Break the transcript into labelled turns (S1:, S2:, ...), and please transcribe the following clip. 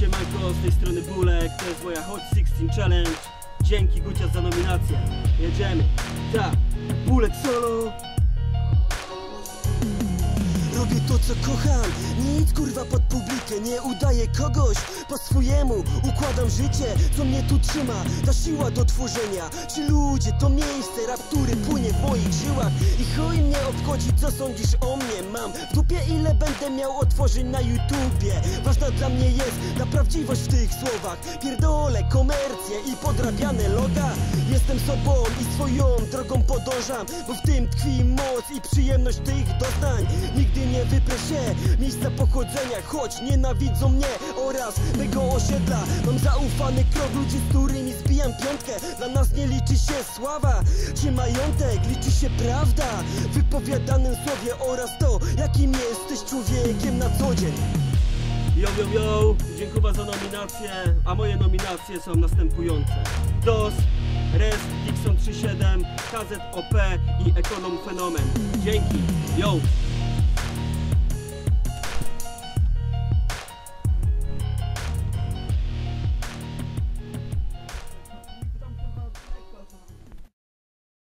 S1: Siemanko, z tej strony Bulek, to jest moja Hot 16 Challenge. Dzięki Gucia za nominację. Jedziemy, tak, Bulek solo.
S2: Robię to co kocham, nic kurwa pod publikę Nie udaję kogoś. Po swojemu Układam życie, co mnie tu trzyma. Ta siła do tworzenia. Ci ludzie, to miejsce, rap, który płynie w moich żyłach. I chuj mnie obchodzi, co sądzisz o mnie Mam. W dupie ile będę miał otworzeń na YouTubie. Ważna dla mnie jest ta prawdziwość w tych słowach. Pierdolę komercję i podrabiane loga Jestem sobą i swoją drogą podążam Bo w tym tkwi moc i przyjemność tych doznań. Nigdy nie wyprę się miejsca pochodzenia Choć nienawidzą mnie oraz mego osiedla. Mam zaufany krok ludzi, z którymi zbijam piątkę. Dla nas nie liczy się sława czy majątek Liczy się prawda. W wypowiadanym słowie Oraz to, jakim jesteś człowiekiem na co dzień.
S1: Yo, yo, yo, dziękuję za nominację, a moje nominacje są następujące. DOS, REST, Dixon 37, KZOP i Ekonom Fenomen. Dzięki, yo!